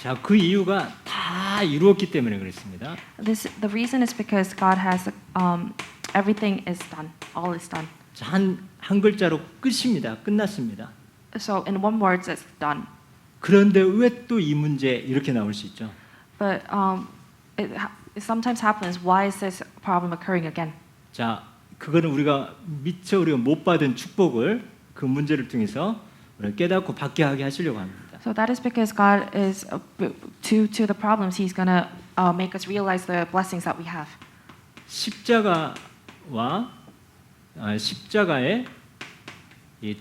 자, 그 이유가 다 이루었기 때문에 그렇습니다. This the reason is because God has um, everything is done. All is done. 자, 한, 한 글자로 끝입니다. 끝났습니다. So in one word, it's done. 그런데 왜 또 이 문제 이렇게 나올 수 있죠? But um, it, ha- it sometimes happens. Why is this problem occurring again? 자, 그거는 우리가 미처 우리가 못 받은 축복을 그 문제를 통해서 우리가 깨닫고 받게 하게 하시려고 합니다. So that is because God is uh, to to the problems. He's gonna uh, make us realize the blessings that we have. 십자가와 아, 십자가에 이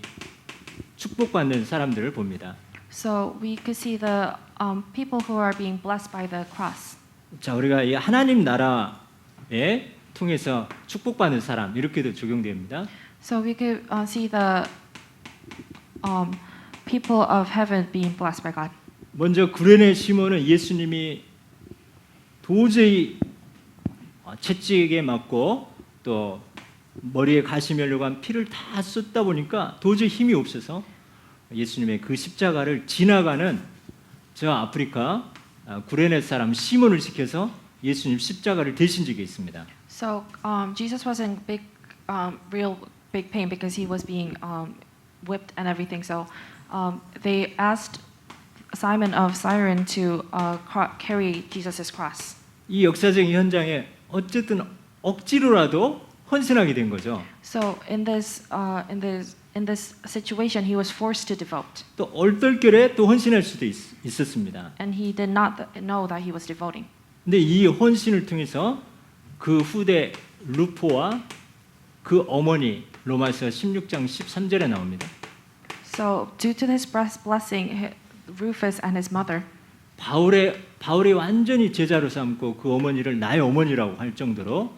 축복받는 사람들을 봅니다. So we could see the um, people who are being blessed by the cross. 자, 우리가 이 하나님 나라에 통해서 축복받는 사람 이렇게도 적용됩니다. So we could uh, see the um, people of heaven being blessed by God. 먼저 구레네 시몬은 예수님이 도저히 어, 채찍에 맞고 또 머리에 가시면려고 한 피를 다 쏟다 보니까 도저히 힘이 없어서 예수님의 그 십자가를 지나가는 저 아프리카 아, 구레네 사람 시몬을 시켜서 예수님 십자가를 대신 적이 있습니다. So um, Jesus was in big, um, real big pain because he was being um, whipped and everything. So um, they asked Simon of Cyrene to uh, carry Jesus' cross. 이 역사적인 현장에 어쨌든 억지로라도 헌신하게 된 거죠. So in this, uh, in this, in this situation, he was forced to devote, 또 얼떨결에 또 헌신할 수도 있, 있었습니다. and he did not know that he was devoting. 근데 이 헌신을 통해서 그 후대 루포와 그 어머니 로마서 16장 13절에 나옵니다. So due to this bless- blessing, he- Rufus and his mother, 바울의 바울이 완전히 제자로 삼고 그 어머니를 나의 어머니라고 할 정도로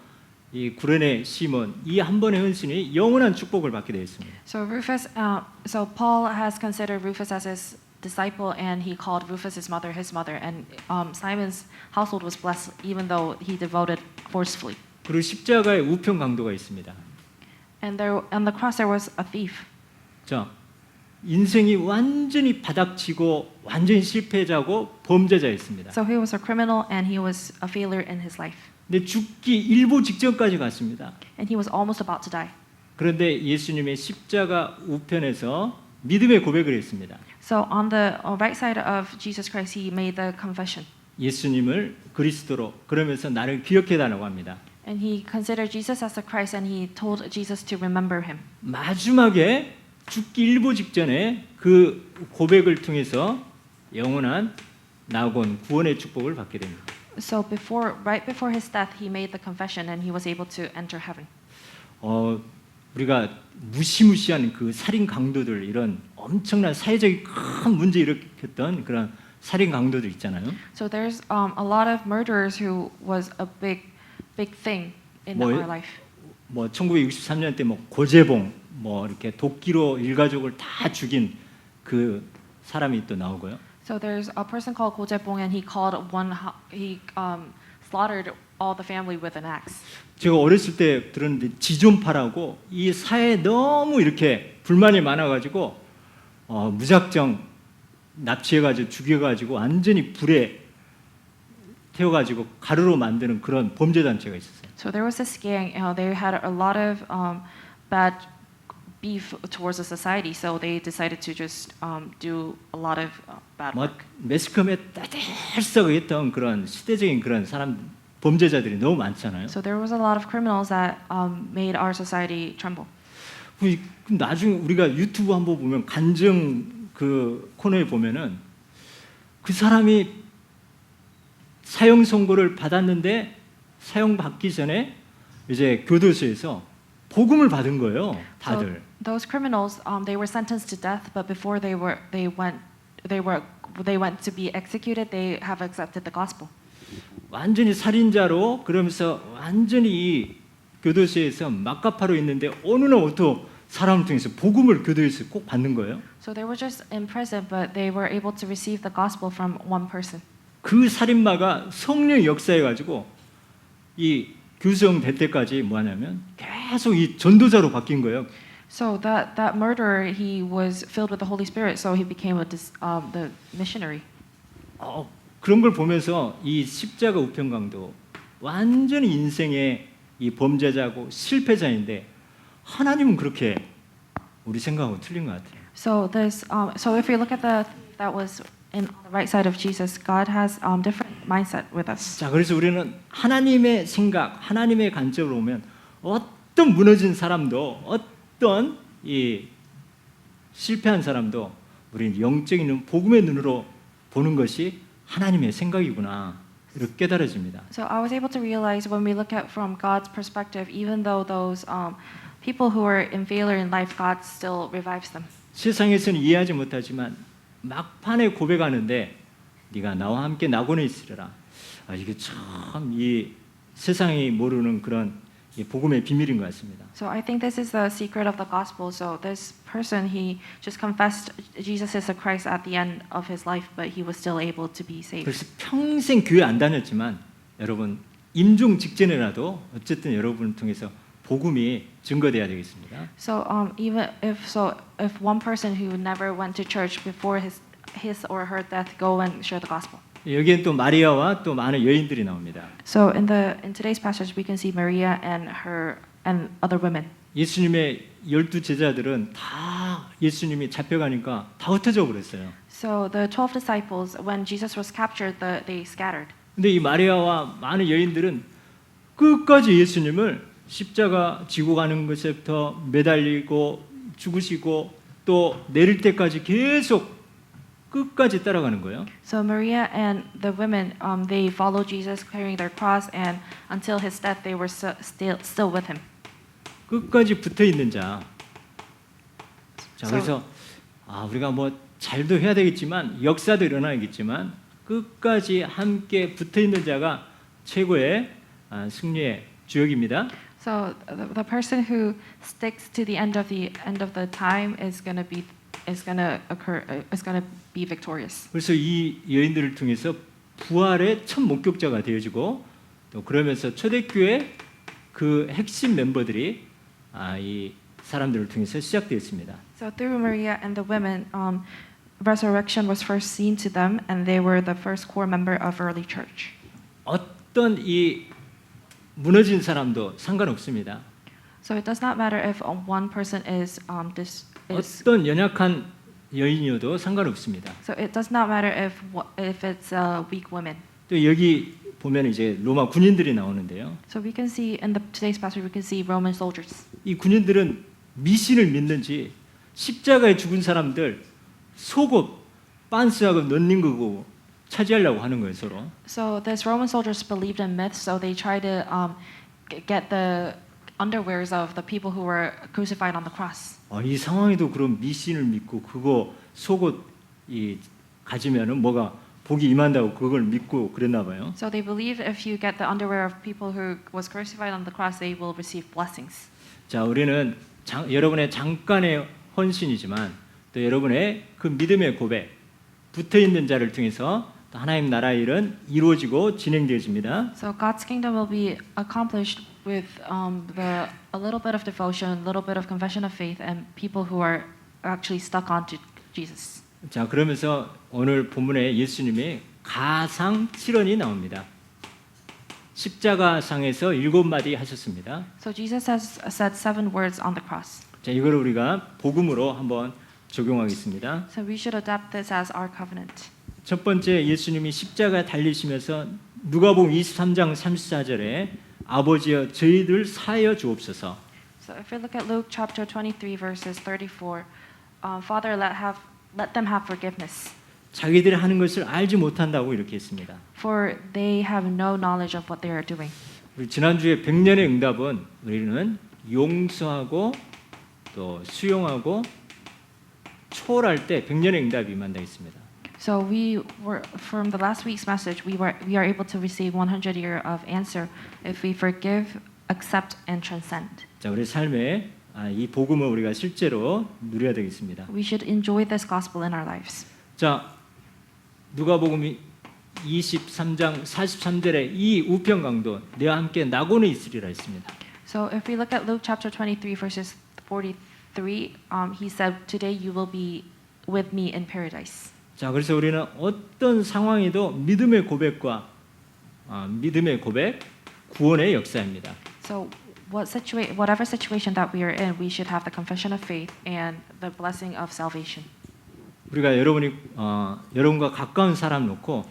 이 구레네 시몬 이 한 번의 헌신이 영원한 축복을 받게 되었습니다. So Rufus, uh, so Paul has considered Rufus as his disciple, and he called Rufus his mother his mother. And um, Simon's household was blessed, even though he devoted forcefully. 그리고 십자가의 우편 강도가 있습니다. And there, on the cross, there was a thief. 자, 인생이 완전히 바닥치고 완전히 실패자고 범죄자였습니다. So he was a criminal, and he was a failure in his life, 근데 죽기 일보 직전까지 갔습니다. and he was almost about to die. 그런데 예수님의 십자가 우편에서 믿음의 고백을 했습니다. So on the uh, right side of Jesus Christ, he made the confession, 예수님을 그리스도로 그러면서 나를 기억해 달라고 합니다. and he considered Jesus as the Christ, and he told Jesus to remember him. 마지막에 죽기 일보 직전에 그 고백을 통해서 영원한 낙원 구원의 축복을 받게 됩니다. So before, right before his death, he made the confession, and he was able to enter heaven. 어, 우리가 무시무시한 그 살인 강도들 이런 엄청난 사회적인 큰 문제 일으켰던 그런 살인 강도들 있잖아요. So there's um, a lot of murderers who was a big, big thing in 뭐, our life. 뭐 1963년 때뭐 고재봉 뭐 이렇게 도끼로 일가족을 다 죽인 그 사람이 또 나오고요. So there's a person called Ko Jae-bong, and he called one. He um, slaughtered all the family with an axe. 제가 어렸을 때 들었는데 지존파라고 이 사회에 너무 이렇게 불만이 많아가지고 어, 무작정 납치해가지고 죽여가지고 완전히 불에 태워가지고 가루로 만드는 그런 범죄 단체가 있었어요. So there was this gang. You know, they had a lot of um, bad beef towards the society. So they decided to just um, do a lot of uh, bad 뭐 work. 매스컴에 따들썩했던 그런 시대적인 그런 사람 범죄자들이 너무 많잖아요. So there was a lot of criminals that um, made our society tremble. 그 나중에 우리가 유튜브 한번 보면 간증 그 코너에 보면은 그 사람이 사형 선고를 받았는데 사형 받기 전에 이제 교도소에서 복음을 받은 거예요. 다들. So those criminals, um, they were sentenced to death, but before they were, they went, they were, they went to be executed. They have accepted the gospel. 완전히 살인자로 그러면서 완전히 이 교도소에서 막가파로 있는데 어느 날부터 사람을 통해서 복음을 교도에서 꼭 받는 거예요. So they were just in prison, but they were able to receive the gospel from one person. 그 살인마가 성령 역사해 가지고 이 교수형 될 때까지 뭐 하냐면 계속 이 전도자로 바뀐 거예요. So that that murderer, he was filled with the Holy Spirit, so he became a dis, um, the missionary. 어, 그런 걸 보면서 이 십자가 우편강도 완전히 인생의 이 범죄자고 실패자인데 하나님은 그렇게 우리 생각하고 틀린 것 같아요. So this, um, so if we look at the that was in the right side of Jesus, God has um, different mindset with us. 자, 그래서 우리는 하나님의 생각, 하나님의 관점으로 보면 어떤 무너진 사람도 어떤 이 실패한 사람도 우리는 영적인 눈, 복음의 눈으로 보는 것이 하나님의 생각이구나. 이렇게 깨달아집니다. So I was able to realize when we look at from God's perspective, even though those um, people who are in failure in life, God still revives them. 세상에서는 이해하지 못하지만 막판에 고백하는데 네가 나와 함께 낙원에 있으리라. 아, 이게 참 이 세상이 모르는 그런 이 복음의 비밀인 것 같습니다. So I think this is the secret of the gospel. So this person, he just confessed Jesus is the Christ at the end of his life, but he was still able to be saved. 그래서 평생 교회 안 다녔지만 여러분 임종 직전에라도 어쨌든 여러분을 통해서 복음이 증거돼야 되겠습니다. So um, even if so, if one person who never went to church before his his or her death go and share the gospel. 여기엔 또 마리아와 또 많은 여인들이 나옵니다. So in the in today's passage, we can see Maria and her and other women. 예수님의 열두 제자들은 다 예수님이 잡혀가니까 다 흩어져 버렸어요. So the twelve disciples, when Jesus was captured, the, they scattered. 근데 이 마리아와 많은 여인들은 끝까지 예수님을 십자가 지고 가는 것에부터 매달리고 죽으시고 또 내릴 때까지 계속 끝까지 따라가는 거예요. So Maria and the women, um, they followed Jesus carrying their cross, and until his death, they were so, still still with him. 끝까지 붙어 있는 자. 자, So- 그래서 아, 우리가 뭐 잘도 해야 되겠지만 역사도 일어나겠지만 끝까지 함께 붙어 있는 자가 최고의 아, 승리의 주역입니다. So the, the person who sticks to the end of the end of the time is gonna be is gonna occur uh, is gonna be victorious. 그래서 이 여인들을 통해서 부활의 첫 목격자가 되어지고 또 그러면서 초대교회 그 핵심 멤버들이 아, 이 사람들을 통해서 시작되었습니다. So through Maria and the women, um, resurrection was first seen to them, and they were the first core member of early church. 어떤 이 무너진 사람도 상관없습니다. So it does not matter if uh, one person is um, this is. 어떤 연약한 여인이어도 상관없습니다. So it does not matter if if it's a weak woman. 또 여기 보면 이제 로마 군인들이 나오는데요. So we can see in the today's passage we can see Roman soldiers. 이 군인들은 미신을 믿는지 십자가에 죽은 사람들 속옷 빤스하고 넣는 거고 차지하려고 하는 거예요 서로. So these Roman soldiers believed in myths, so they tried to um, get the underwears of the people who were crucified on the cross. 아, 이 상황에도 그런 미신을 믿고 그거 속옷 이 가지면은 뭐가 복이 임한다고 그걸 믿고 그랬나 봐요. So they believed if you get the underwear of people who was crucified on the cross, they will receive blessings. 자, 우리는 장- 여러분의 잠깐의 헌신이지만 또 여러분의 그 믿음의 고백 붙어 있는 자를 통해서 또 하나님 나라의 일은 이루어지고 진행되어집니다. So God's kingdom will be accomplished with um, the a little bit of devotion, a little bit of confession of faith, and people who are actually stuck onto Jesus. 자, 그러면서 오늘 본문에 예수님이 가상 7원이 나옵니다. 십자가상에서 일곱 마디 하셨습니다. So Jesus has said seven words on the cross. 자, 이걸 우리가 복음으로 한번 적용하겠습니다. So we should adapt this as our covenant. 첫 번째 예수님이 십자가에 달리시면서 누가복음 23장 34절에 아버지여 저희들 사하여 주옵소서. So if we look at Luke chapter 23 verses 34, um, Father, let have let them have forgiveness, 자기들이 하는 것을 알지 못한다고 이렇게 했습니다. for they have no knowledge of what they are doing. 우리 지난주에 백년의 응답은 우리는 용서하고 또 수용하고 초월할 때 백년의 응답이 임한다 했습니다. So we were from the last week's message, we were we are able to receive 100 year of answer if we forgive, accept, and transcend. 자, 우리 삶에 아, 이 복음을 우리가 실제로 누려야 되겠습니다. We should enjoy this gospel in our lives. 자, 누가복음 23장 43절에 이 우편 강도 내와 함께 낙원에 있으리라 했습니다. So if we look at Luke chapter 23 verses 43, um, he said, "Today you will be with me in paradise." 자, 그래서 우리는 어떤 상황에도 믿음의 고백과 아, 믿음의 고백, 구원의 역사입니다. So, what situa- whatever situation that we are in, we should have the confession of faith and the blessing of salvation. 우리가 여러분이 어, 여러분과 가까운 사람 놓고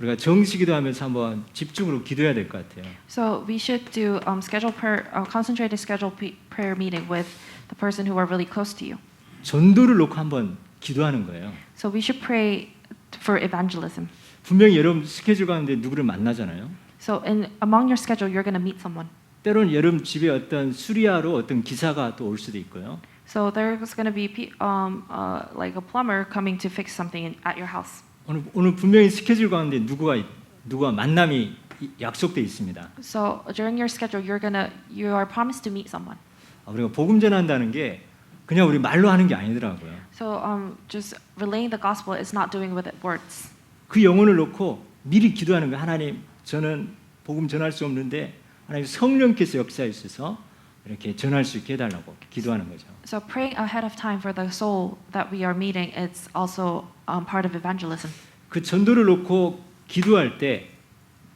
우리가 정식 기도 하면서 한번 집중으로 기도해야 될 것 같아요. So we should do um, schedule prayer, uh, concentrated scheduled pe- prayer meeting with the person who are really close to you. 전도를 놓고 한번 기도하는 거예요. So we should pray for evangelism. 분명히 여러분 스케줄 가운데 누구를 만나잖아요. So in among your schedule, you're going to meet someone. 때로는 여러분 집에 어떤 수리하러 어떤 기사가 또 올 수도 있고요. So there's going to be um, uh, like a plumber coming to fix something in, at your house. 오늘, 오늘 분명히 스케줄 가운데 누구가 있- 누가 만남이 이- 약속돼 있습니다. So during your schedule, you're gonna you are promised to meet someone. 아, 우리가 복음 전한다는 게 그냥 우리 말로 하는 게 아니더라고요. So um, just relaying the gospel is not doing with it words. 그 영혼을 놓고 미리 기도하는 거예요. 하나님, 저는 복음 전할 수 없는데 하나님 성령께서 역사해 주셔서 이렇게 전할 수 있게 해달라고 기도하는 거죠. So praying ahead of time for the soul that we are meeting, it's also um, part of evangelism. 그 전도를 놓고 기도할 때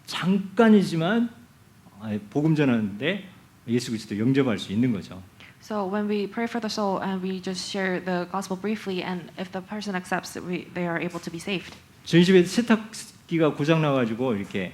잠깐이지만 아, 복음 전하는데 예수 그리스도 영접할 수 있는 거죠. So when we pray for the soul and we just share the gospel briefly, and if the person accepts it, we, they are able to be saved. 저희 집에 세탁기가 고장 나가지고 이렇게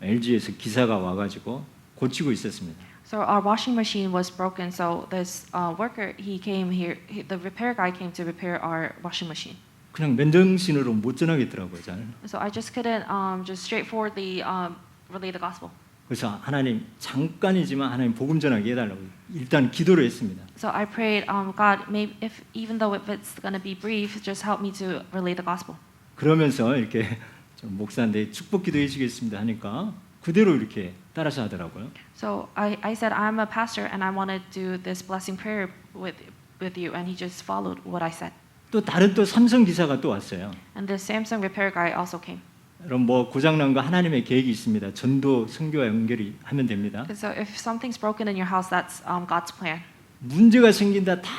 LG에서 기사가 와가지고 고치고 있었습니다. So our washing machine was broken. So this uh, worker, he came here. He, the repair guy came to repair our washing machine. 그냥 맨정신으로 못 전하겠더라고요. 잘. So I just couldn't um, just straightforwardly um, relay the gospel. 그래서 하나님 잠깐이지만 하나님 복음 전하게 해달라고 일단 기도를 했습니다. So I prayed, um, God, maybe if even though if it's going to be brief, just help me to relay the gospel. 그러면서 이렇게 좀 목사인데 축복 기도해 주겠습니다 하니까 그대로 이렇게 따라서 하더라고요. So I, I said, I'm a pastor and I want to do this blessing prayer with with you, and he just followed what I said. 또 다른 또 삼성 기사가 또 왔어요. And the Samsung repair guy also came. 여러분 뭐 고장난 거 하나님의 계획이 있습니다. 전도 성교와 연결이 하면 됩니다. So if something's broken in your house, that's um, God's plan. 문제가 생긴다 다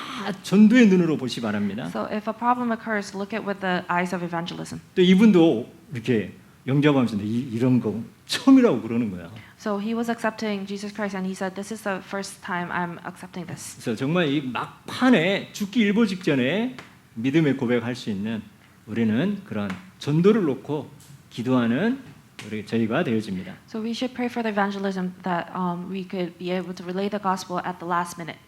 전도의 눈으로 보시 바랍니다. So if a problem occurs, look at with the eyes of evangelism. 또 이분도 이렇게 영접하면서 이, 이런 거 처음이라고 그러는 거야. So he was accepting Jesus Christ, and he said, "This is the first time I'm accepting this." 그래서 정말 이 막판에 죽기 일보 직전에 믿음의 고백할 수 있는 우리는 그런 전도를 놓고 기도하는 우리 저희가 되어집니다. So we should pray for the evangelism that um, we could be able to relay the gospel at the last minute.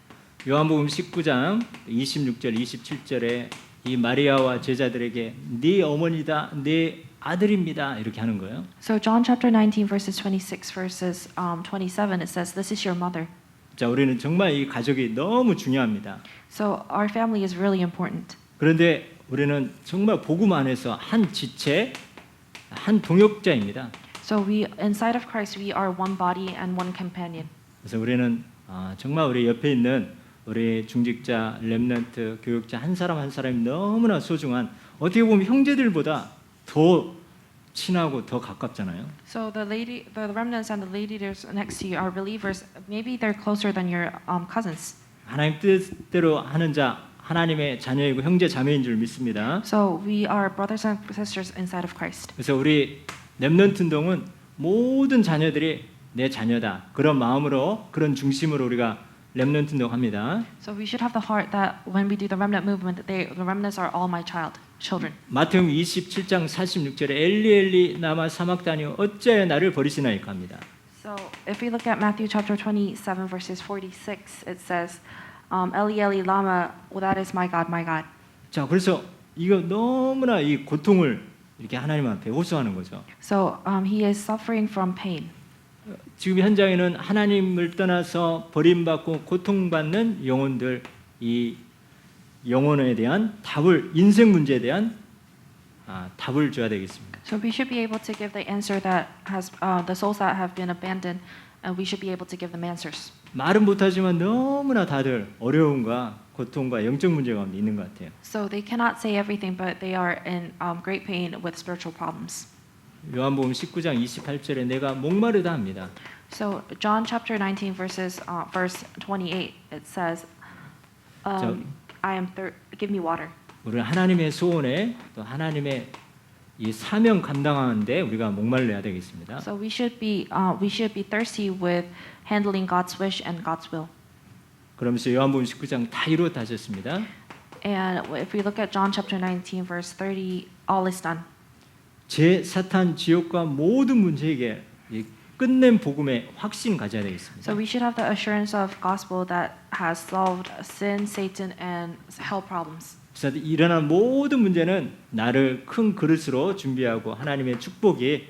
요한복음 19장 26절 27절에 이 마리아와 제자들에게 네 어머니다 네 아들입니다 이렇게 하는 거예요. So John chapter 19 verses 26 verses um, 27 it says, "This is your mother." 자 우리는 정말 이 가족이 너무 중요합니다. So our family is really important. 그런데 우리는 정말 복음 안에서 한 지체 한 동역자입니다. So we inside of Christ we are one body and one companion. 그래서 우리는 아, 정말 우리 옆에 있는 우리 중직자, 렘넌트, 교육자 한 사람 한 사람이 너무나 소중한 어떻게 보면 형제들보다 더 친하고 더 가깝잖아요. So the lady, the remnants and the leaders next to you are believers. Maybe they're closer than your um, cousins. 하나님 뜻대로 하는 자 하나님의 자녀이고 형제 자매인 줄 믿습니다. So we are brothers and sisters inside of Christ. 그래서 우리 렘넌트 운동은 모든 자녀들이 내 자녀다 그런 마음으로 그런 중심으로 우리가 렘넌트 운동합니다. So we should have the heart that when we do the remnant movement, they, the remnants are all my child, children. 마태복음 27장 46절에 엘리 엘리 나마 사막다니오 어찌하여 나를 버리시나이까 합니다. So if we look at Matthew chapter 27 verses 46, it says, um, Eli Eli lama, well, that is my God, my God. 자, 그래서 이거 너무나 이 고통을 이렇게 하나님 앞에 호소하는 거죠. So um, he is suffering from pain. 지금 현장에는 하나님을 떠나서 버림받고 고통받는 영혼들 이 영혼에 대한 답을 인생 문제에 대한 아, 답을 줘야 되겠습니다. So we should be able to give the answer that has uh, the souls that have been abandoned, and we should be able to give them answers. 말은 못하지만 너무나 다들 어려움과 고통과 영적 문제 가운데 있는 것 같아요. So they cannot say everything, but they are in um, great pain with spiritual problems. 요한복음 19장 28절에 내가 목마르다 합니다. So John chapter 19 verses uh, verse 28 it says, um, "I am thir- give me water." 우리는 하나님의 소원에 또 하나님의 이 사명 감당하는데 우리가 목말라야 되겠습니다. So we should be uh, we should be thirsty with handling God's wish and God's will. 그러면서 요한복음 19장 다 이루었다 하셨습니다. And if we look at John chapter 19 verse 30, all is done. 제 사탄 지옥과 모든 문제에게 이 끝낸 복음의 확신 가져야 되겠습니다. So we should have the assurance of gospel that has solved sin, Satan, and hell problems. 그래서 일어난 모든 문제는 나를 큰 그릇으로 준비하고 하나님의 축복이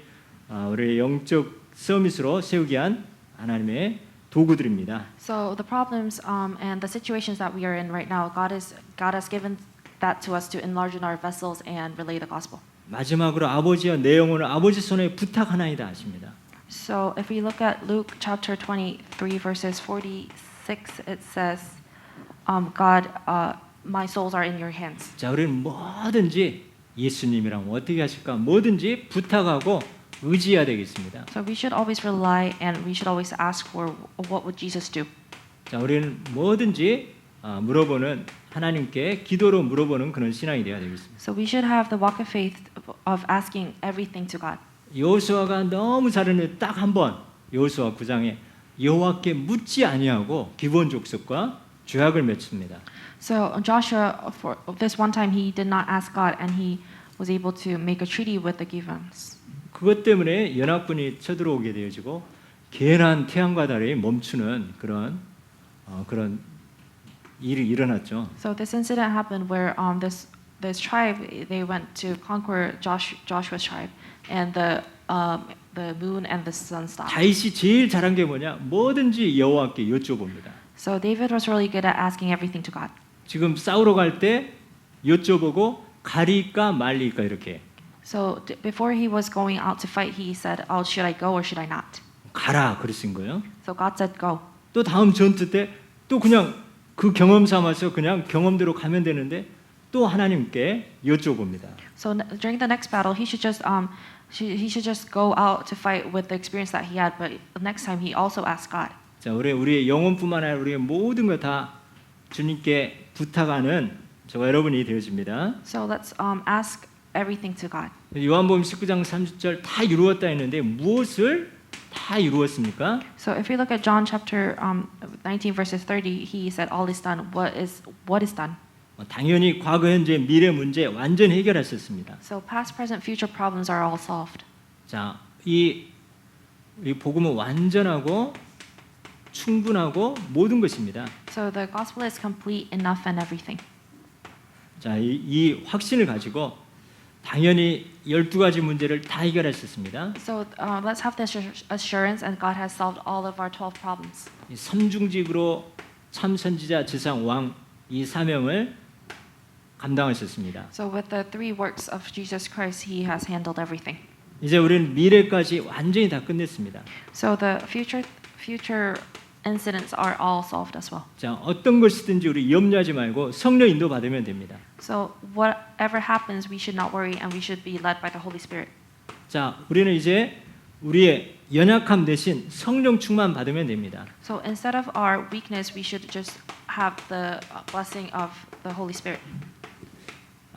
아, 우리의 영적 서밋으로 세우기 위한 하나님의 도구들입니다. So the problems um, and the situations that we are in right now, God is God has given that to us to enlarge in our vessels and relay the gospel. 마지막으로 아버지와 내 영혼을 아버지 손에 부탁하나이다 하십니다. So if we look at Luke chapter 23 verses 46, it says, um, "God, uh, my souls are in your hands." 자, 우리는 뭐든지 예수님이랑 어떻게 하실까 뭐든지 부탁하고 의지해야 되겠습니다. So we should always rely and we should always ask for what would Jesus do. 자, 우리는 뭐든지 아, 물어보는 하나님께 기도로 물어보는 그런 신앙이 되어야 되겠습니다. So we should have the walk of faith of asking everything to God. 여호수아가 너무 잘했는데 딱 한 번 여호수아 9장에 여호와께 묻지 아니하고 기본 족속과 죄악을 맺습니다. So Joshua, for this one time, he did not ask God, and he was able to make a treaty with the Givens. 그것 때문에 연합군이 쳐들어오게 되어지고 계란 태양과 달이 멈추는 그런 어, 그런 일이 일어났죠. So this incident happened where um, this this tribe they went to conquer Josh, Joshua's tribe, and the um, the moon and the sun stopped. 다윗이 제일 잘한 게 뭐냐? 뭐든지 여호와께 여쭤봅니다. So David was really good at asking everything to God. 지금 싸우러 갈 때 여쭤보고 가리까 말리까 이렇게 So before he was going out to fight, he said, "Oh, should I go or should I not?" 가라 그랬은 거예요. So God said, "Go." 또 다음 전투 때 또 그냥 그 경험 삼아서 그냥 경험대로 가면 되는데 또 하나님께 여쭤봅니다. So during the next battle, he should just um, he should just go out to fight with the experience that he had. But next time, he also asked God. 자, 우리 우리의 영혼뿐만 아니라 우리의 모든 것다 주님께 부탁하는 저와 여러분이 되어집니다. So let's um, ask everything to God. 요한복음 19장 30절 다 이루었다 했는데 무엇을 다 이루었습니까? So if we look at John chapter um, 19 verses 30, he said, "All is done." What is what is done? 어, 당연히 과거, 현재, 미래 문제 완전 해결하셨습니다. So past, present, future problems are all solved. 자, 이, 이 복음은 완전하고 충분하고 모든 것입니다. So the gospel is complete, enough, and everything. 자, 이, 이 확신을 가지고 당연히 12가지 문제를 다 해결하셨습니다. So uh, let's have this assur- assurance, and God has solved all of our 12 problems. 이 삼중직으로 참 선지자 지상 왕 이 사명을 감당하셨습니다. So with the three works of Jesus Christ, He has handled everything. 이제 우리는 미래까지 완전히 다 끝냈습니다. So the future future incidents are all solved as well. 자, 어떤 것이든지 우리 염려하지 말고 성령 인도 받으면 됩니다. So whatever happens, we should not worry, and we should be led by the Holy Spirit. 자, 우리는 이제 우리의 연약함 대신 성령 충만 받으면 됩니다. So instead of our weakness, we should just have the uh, blessing of the Holy Spirit.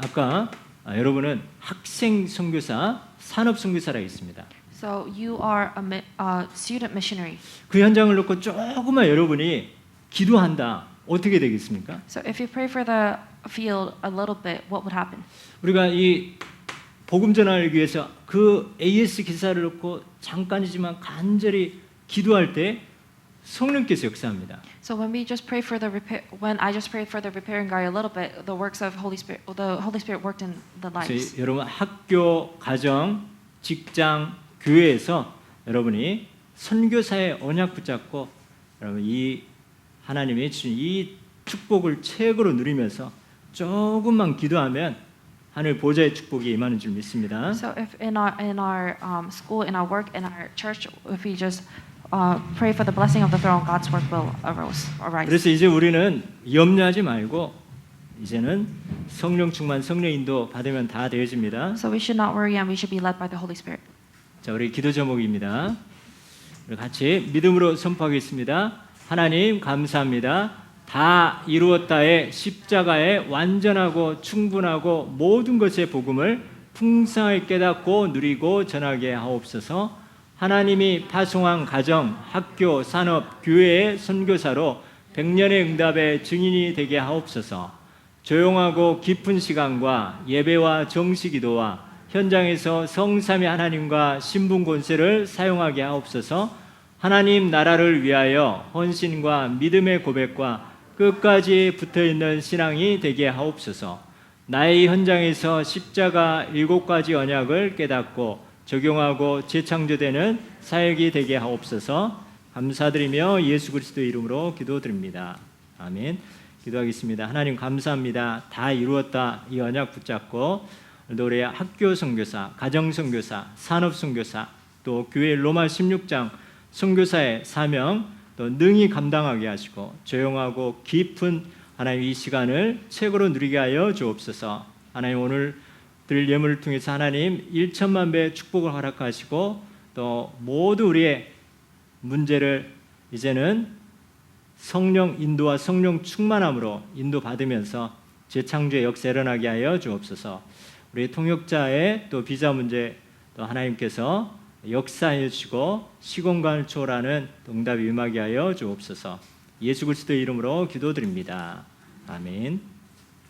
아까 아, 여러분은 학생 선교사, 산업 선교사라 있습니다. So you are a mi- uh, student missionary. 그 현장을 놓고 조금만 여러분이 기도한다. 어떻게 되겠습니까? So if you pray for the field a little bit, what would happen? 우리가 이 복음 전하기 위해서 그 AS 기사를 놓고 잠깐이지만 간절히 기도할 때 성령께서 역사합니다. So when we just pray for the repair, when I just prayed for the repairing guy a little bit, the works of Holy Spirit, the Holy Spirit worked in the lives. 여러분 학교, 가정, 직장, 교회에서 여러분이 선교사의 언약 붙잡고 여러분 이 하나님의 주신 이 축복을 최고로 누리면서 조금만 기도하면 하늘 보좌의 축복이 임하는 줄 믿습니다. So if in our in our um, school, in our work, in our church, if we just uh, pray for the blessing of the throne, God's work will arose, arise. 그래서 이제 우리는 염려하지 말고 이제는 성령 충만, 성령 인도 받으면 다 되어집니다. So we should not worry, and we should be led by the Holy Spirit. 자, 우리 기도 제목입니다. 우리 같이 믿음으로 선포하겠습니다. 하나님 감사합니다. 다 이루었다의 십자가의 완전하고 충분하고 모든 것의 복음을 풍성하게 깨닫고 누리고 전하게 하옵소서. 하나님이 파송한 가정, 학교, 산업, 교회의 선교사로 백년의 응답의 증인이 되게 하옵소서. 조용하고 깊은 시간과 예배와 정식기도와 현장에서 성삼위 하나님과 신분 권세를 사용하게 하옵소서. 하나님 나라를 위하여 헌신과 믿음의 고백과 끝까지 붙어 있는 신앙이 되게 하옵소서. 나의 현장에서 십자가 일곱 가지 언약을 깨닫고 적용하고 재창조되는 사역이 되게 하옵소서. 감사드리며 예수 그리스도 이름으로 기도드립니다. 아멘. 기도하겠습니다. 하나님 감사합니다. 다 이루었다. 이 언약 붙잡고 우리 학교 선교사, 가정 선교사, 산업 선교사, 또 교회 로마 16장 선교사의 사명 또 능히 감당하게 하시고 조용하고 깊은 하나님 이 시간을 최고로 누리게 하여 주옵소서. 하나님 오늘 드릴 예물을 통해서 하나님 1천만 배의 축복을 허락하시고 또 모두 우리의 문제를 이제는 성령 인도와 성령 충만함으로 인도받으면서 재창조의 역사 일어나게 하여 주옵소서. 우리 통역자의 또 비자 문제 또 하나님께서 역사해 주시고 시공간을 초월하는 응답이 임하게 하여 주옵소서. 예수 그리스도의 이름으로 기도드립니다. 아멘.